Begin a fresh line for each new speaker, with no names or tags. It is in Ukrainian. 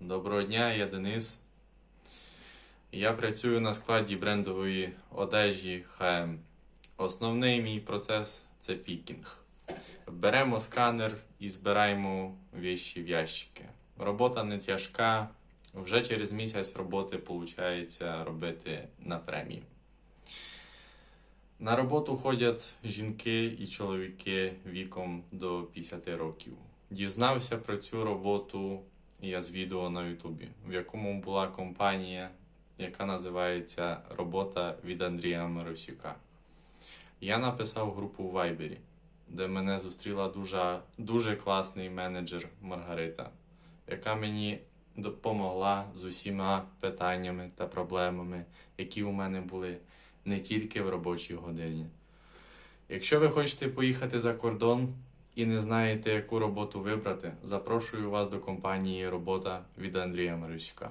Доброго дня, я Денис. Я працюю на складі брендової одежі HM. Основний мій процес це пікінг. Беремо сканер і збираємо віші в ящики. Робота не тяжка. Вже через місяць роботи виходить робити на премію. На роботу ходять жінки і чоловіки віком до 50 років. Дізнався про цю роботу я з відео на Ютубі, в якому була компанія, яка називається Робота від Андрія Маросюка. Я написав групу в Вайбері, де мене зустріла дуже, дуже класний менеджер Маргарита, яка мені допомогла з усіма питаннями та проблемами, які у мене були не тільки в робочій годині. Якщо ви хочете поїхати за кордон і не знаєте, яку роботу вибрати, запрошую вас до компанії Робота від Андрія Марусюка.